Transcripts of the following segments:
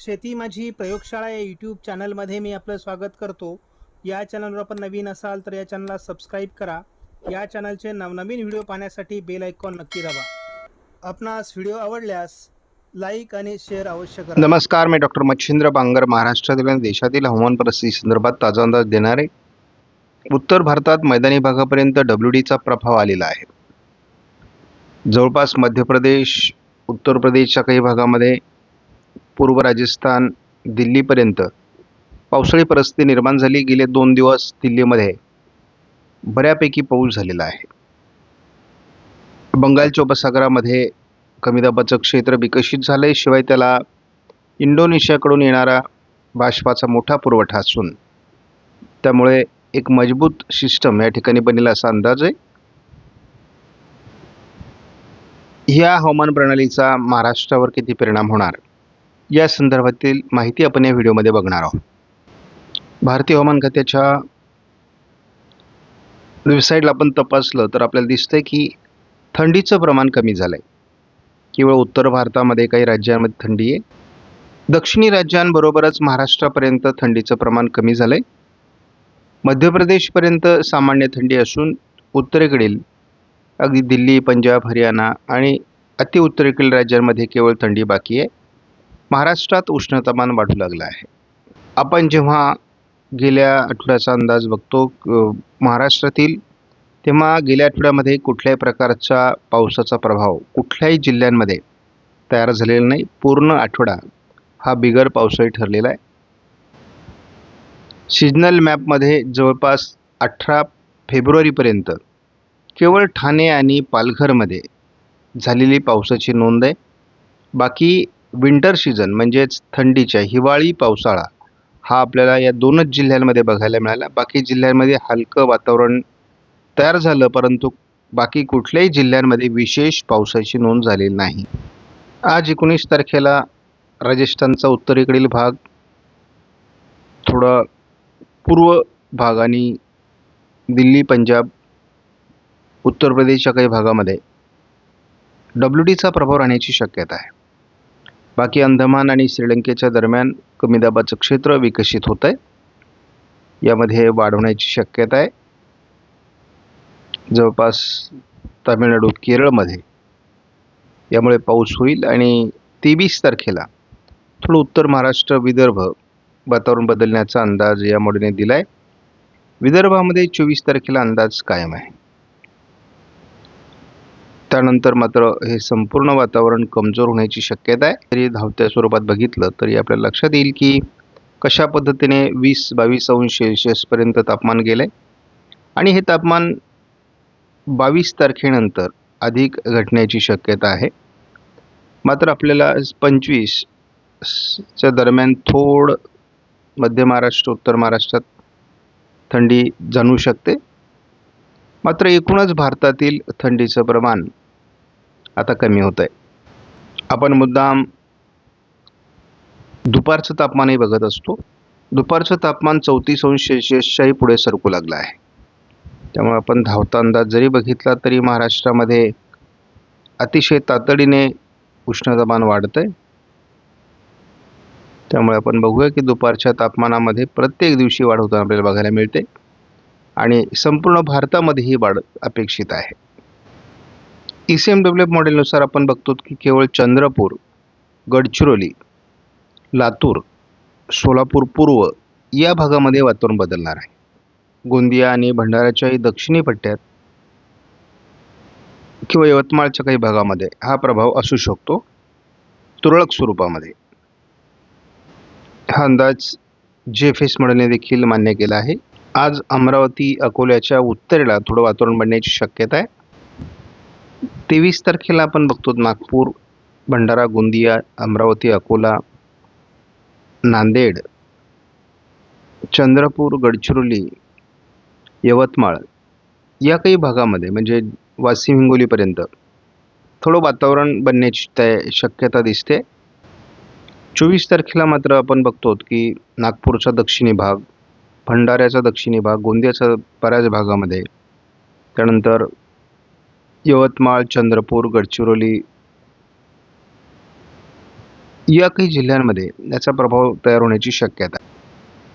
शेती माझी प्रयोगशाळा या यूट्यूब चॅनलमध्ये मी आपलं स्वागत करतो. या चॅनलवर आपण नवीन असाल तर या चॅनलला सबस्क्राईब करा. या चॅनलचे नवनवीन व्हिडिओ पाहण्यासाठी बेल आयकॉन नक्की दाबा. आपणास व्हिडिओ आवडल्यास लाईक आणि शेअर अवश्य करा. नमस्कार मी डॉक्टर मच्छिंद्र बांगर महाराष्ट्रातील आणि देशातील हवामान परिस्थिती संदर्भात ताजा अंदाज देणारे उत्तर भारतात मैदानी भागापर्यंत डब्ल्यू डीचा प्रभाव आलेला आहे. जवळपास मध्य प्रदेश उत्तर प्रदेशच्या काही भागामध्ये पूर्व राजस्थान दिल्लीपर्यंत पावसाळी परिस्थिती निर्माण झाली. गेले दोन दिवस दिल्लीमध्ये बऱ्यापैकी पाऊस झालेला आहे. बंगालच्या उपसागरामध्ये कमी दाबाचं क्षेत्र विकसित झालं आहे शिवाय त्याला इंडोनेशियाकडून येणारा बाष्पाचा मोठा पुरवठा असून त्यामुळे एक मजबूत सिस्टम या ठिकाणी बनेल असा अंदाज आहे. ह्या हवामान प्रणालीचा महाराष्ट्रावर किती परिणाम होणार? या संदर्भातील माहिती आपण या व्हिडिओमध्ये बघणार आहोत. भारतीय हवामान खात्याच्या वेबसाईटला आपण तपासलं तर आपल्याला दिसतंय की थंडीचं प्रमाण कमी झालं आहे केवळ उत्तर भारतामध्ये काही राज्यांमध्ये थंडी आहे. दक्षिणी राज्यांबरोबरच महाराष्ट्रापर्यंत थंडीचं प्रमाण कमी झालं आहे मध्य प्रदेशपर्यंत सामान्य थंडी असून उत्तरेकडील अगदी दिल्ली पंजाब हरियाणा आणि अति उत्तरेकडील राज्यांमध्ये केवळ थंडी बाकी आहे. महाराष्ट्रात उष्णतामान वाढू लागलं आहे. आपण जेव्हा गेल्या आठवड्याचा अंदाज बघतो महाराष्ट्रातील तेव्हा गेल्या आठवड्यामध्ये कुठल्याही प्रकारचा पावसाचा प्रभाव कुठल्याही जिल्ह्यांमध्ये तयार झालेला नाही. पूर्ण आठवडा हा बिगर पावसाळी ठरलेला आहे. सिजनल मॅपमध्ये जवळपास अठरा फेब्रुवारीपर्यंत केवळ ठाणे आणि पालघरमध्ये झालेली पावसाची नोंद आहे. बाकी विंटर सीझन म्हणजेच थंडीच्या हिवाळी पावसाळा हा आपल्याला या दोनच जिल्ह्यांमध्ये बघायला मिळाला. बाकी जिल्ह्यांमध्ये हलकं वातावरण तयार झालं परंतु बाकी कुठल्याही जिल्ह्यांमध्ये विशेष पावसाची नोंद झालेली नाही. आज एकोणीस तारखेला राजस्थानचा उत्तरेकडील भाग थोडा पूर्व भाग आणि दिल्ली पंजाब उत्तर प्रदेशच्या काही भागामध्ये डब्ल्यू डीचा प्रभाव राहण्याची शक्यता आहे. बाकी अंदमान आणि श्रीलंकेच्या दरम्यान कमी दाबाचं क्षेत्र विकसित होत आहे यामध्ये वाढवण्याची शक्यता आहे. जवळपास तामिळनाडू केरळमध्ये. यामुळे पाऊस होईल आणि तेवीस तारखेला थोडं उत्तर महाराष्ट्र विदर्भ वातावरण बदलण्याचा अंदाज या मोडीने दिला आहे विदर्भामध्ये चोवीस तारखेला अंदाज कायम आहे. त्यानंतर मात्र हे संपूर्ण वातावरण कमजोर होण्याची शक्यता आहे. तरी धावत्या स्वरूपात बघितलं तरी आपल्याला लक्षात येईल की कशा पद्धतीने वीस बावीस अंश सेल्सिअसपर्यंत तापमान गेलं आहे आणि हे तापमान बावीस तारखेनंतर अधिक घटण्याची शक्यता आहे. मात्र आपल्याला पंचवीस च्या दरम्यान थोड मध्य महाराष्ट्र उत्तर महाराष्ट्रात थंडी जाणू शकते. मात्र एकूणच भारतातील थंडीचं प्रमाण आता कमी होत आहे आपण मुद्दाम दुपारचं तापमानही बघत असतो. दुपारचं तापमान चौतीस अंश सेल्शियसच्याही पुढे सरकू लागलं आहे. त्यामुळे आपण धावता अंदाज जरी बघितला तरी महाराष्ट्रामध्ये अतिशय तातडीने उष्णतामान वाढतं आहे त्यामुळे आपण बघूया की दुपारच्या तापमानामध्ये प्रत्येक दिवशी वाढ होताना आपल्याला बघायला मिळते. आणि संपूर्ण भारतामध्ये ही वाढ अपेक्षित आहे. E C M W F मॉडेलनुसार आपण बघतो की केवळ चंद्रपूर गडचिरोली लातूर सोलापूर पूर्व या भागामध्ये वातावरण बदलणार आहे. गोंदिया आणि भंडाऱ्याच्याही दक्षिणी पट्ट्यात किंवा यवतमाळच्या काही भागामध्ये हा प्रभाव असू शकतो. तुरळक स्वरूपामध्ये. हा अंदाज जे एफ एस मॉडेलने देखील मान्य केला आहे. आज अमरावती अकोल्याच्या उत्तरेला थोडं वातावरण बनण्याची शक्यता आहे. तेवीस तारखेला आपण बघतो नागपूर भंडारा गोंदिया अमरावती अकोला नांदेड चंद्रपूर गडचिरोली यवतमाळ या काही भागामध्ये म्हणजे वाशिम हिंगोलीपर्यंत थोडं वातावरण बनण्याची तया शक्यता दिसते. चोवीस तारखेला मात्र आपण बघतो की नागपूरचा दक्षिणी भाग भंडाऱ्याचा दक्षिणी भाग गोंदियाचा बऱ्याच भागामध्ये त्यानंतर यवतमाळ चंद्रपूर गडचिरोली या काही जिल्ह्यांमध्ये याचा प्रभाव तयार होण्याची शक्यता आहे.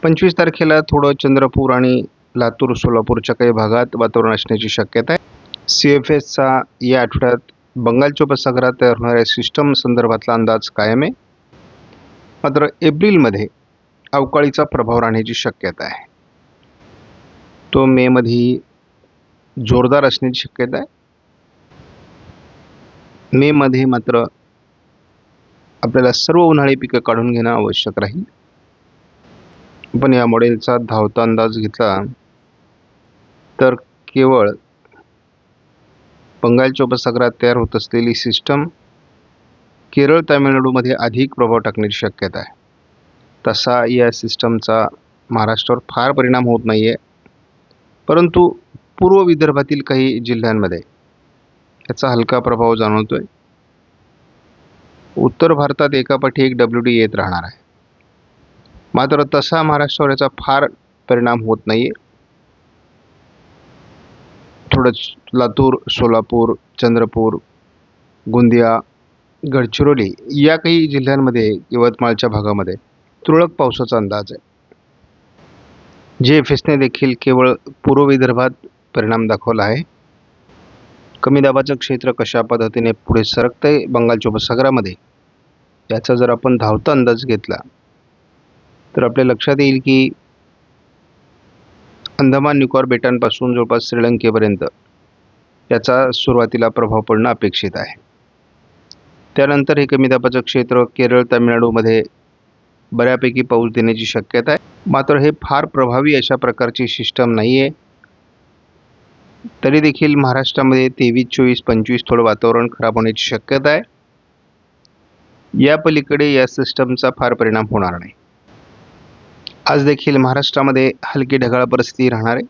पंचवीस तारखेला थोडं चंद्रपूर आणि लातूर सोलापूरच्या काही भागात वातावरण असण्याची शक्यता आहे. सी एफ एसचा या आठवड्यात बंगालच्या उपसागरात तयार होणाऱ्या सिस्टम संदर्भातला अंदाज कायम आहे. मात्र एप्रिलमध्ये अवकाळीचा प्रभाव राहण्याची शक्यता आहे. तो मेमध्ये जोरदार असण्याची शक्यता आहे. मेमध्ये मात्र आपल्याला सर्व उन्हाळी पिकं काढून घेणं आवश्यक राहील. पण या मॉडेलचा धावता अंदाज घेतला तर केवळ बंगालच्या उपसागरात तयार होत असलेली सिस्टम केरळ तामिळनाडूमध्ये अधिक प्रभाव टाकण्याची शक्यता आहे. तसा या सिस्टमचा महाराष्ट्रावर फार परिणाम होत नाही आहे परंतु पूर्व विदर्भातील काही जिल्ह्यांमध्ये याचा हलका प्रभाव जाणवतोय. उत्तर भारतात एकापाठी एक डब्ल्यू डी येत राहणार आहे. मात्र तसा महाराष्ट्रावर याचा फार परिणाम होत नाही आहे थोडं लातूर सोलापूर चंद्रपूर गोंदिया गडचिरोली या काही जिल्ह्यांमध्ये यवतमाळच्या भागामध्ये तुरळक पावसाचा अंदाज आहे. जे एफ एसने देखील केवळ पूर्व विदर्भात परिणाम दाखवला आहे. कमी दाबाचं क्षेत्र कशा पद्धतीने पुढे सरकतंय बंगालच्या उपसागरामध्ये याचा जर आपण धावता अंदाज घेतला तर आपल्या लक्षात येईल की अंदमान निकोबार बेटांपासून जवळपास श्रीलंकेपर्यंत याचा सुरुवातीला प्रभाव पडणं अपेक्षित आहे. त्यानंतर हे कमी दाबाचं क्षेत्र केरळ तामिळनाडूमध्ये बऱ्यापैकी पाऊस देण्याची शक्यता आहे. मात्र हे फार प्रभावी अशा प्रकारची सिस्टम नाही आहे तरी देखील महाराष्ट्रामध्ये तेवीस चोवीस पंचवीस थोडं वातावरण खराब होण्याची शक्यता आहे. या पलीकडे या सिस्टमचा फार परिणाम होणार नाही. आज देखील महाराष्ट्रामध्ये हलकी ढगाळ परिस्थिती राहणार आहे.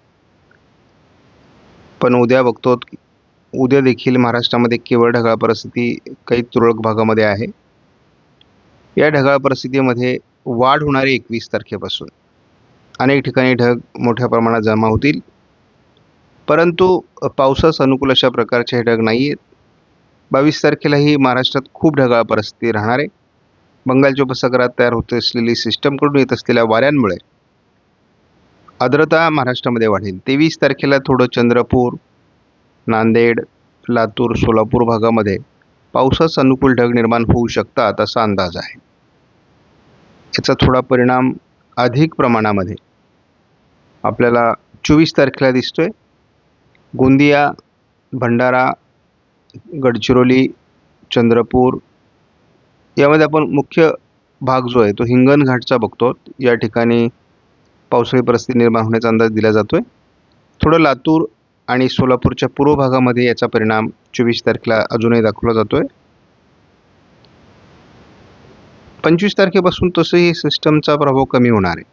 पण उद्या बघतो उद्या देखील महाराष्ट्रामध्ये केवळ ढगाळ परिस्थिती काही तुरळक भागामध्ये आहे. या ढगाळ परिस्थितीमध्ये वाढ होणारी एकवीस तारखेपासून. अनेक ठिकाणी ढग मोठ्या प्रमाणात जमा होतील. परंतु पावसास अनुकूल अशा प्रकारचे हे ढग नाही आहेत बावीस तारखेलाही महाराष्ट्रात खूप ढगाळ परिस्थिती राहणार आहे. बंगालच्या उपसागरात तयार होत असलेली सिस्टमकडून येत असलेल्या वाऱ्यांमुळे आर्द्रता महाराष्ट्रामध्ये वाढेल. तेवीस तारखेला थोडं चंद्रपूर नांदेड लातूर सोलापूर भागामध्ये पावसास अनुकूल ढग निर्माण होऊ शकतात असा अंदाज आहे. याचा थोडा परिणाम अधिक प्रमाणामध्ये आपल्याला चोवीस तारखेला दिसतोय. गोंदिया भंडारा गडचिरोली चंद्रपूर यामध्ये आपण मुख्य भाग जो आहे तो हिंगणघाटचा बघतो. या ठिकाणी पावसाळी परिस्थिती निर्माण होण्याचा अंदाज दिला जातो आहे थोडं लातूर आणि सोलापूरच्या पूर्व भागामध्ये याचा परिणाम चोवीस तारखेला अजूनही दाखवला जातो आहे पंचवीस तारखेपासून तसंही सिस्टमचा प्रभाव कमी होणार आहे.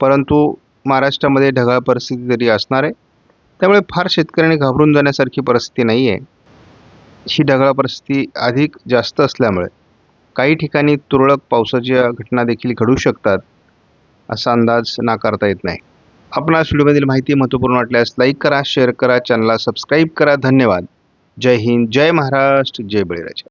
परंतु महाराष्ट्रामध्ये ढगाळ परिस्थिती तरी असणार आहे. त्यामुळे फार शेतकऱ्यांनी घाबरून जाण्यासारखी परिस्थिती नाही आहे ही ढगाळ परिस्थिती अधिक जास्त असल्यामुळे काही ठिकाणी तुरळक पावसाच्या घटना देखील घडू शकतात असा अंदाज नाकारता येत नाही. आपणास व्हिडिओमधील माहिती महत्त्वपूर्ण वाटल्यास लाईक करा शेअर करा चॅनलला सबस्क्राईब करा. धन्यवाद. जय हिंद जय महाराष्ट्र जय बळीराजा.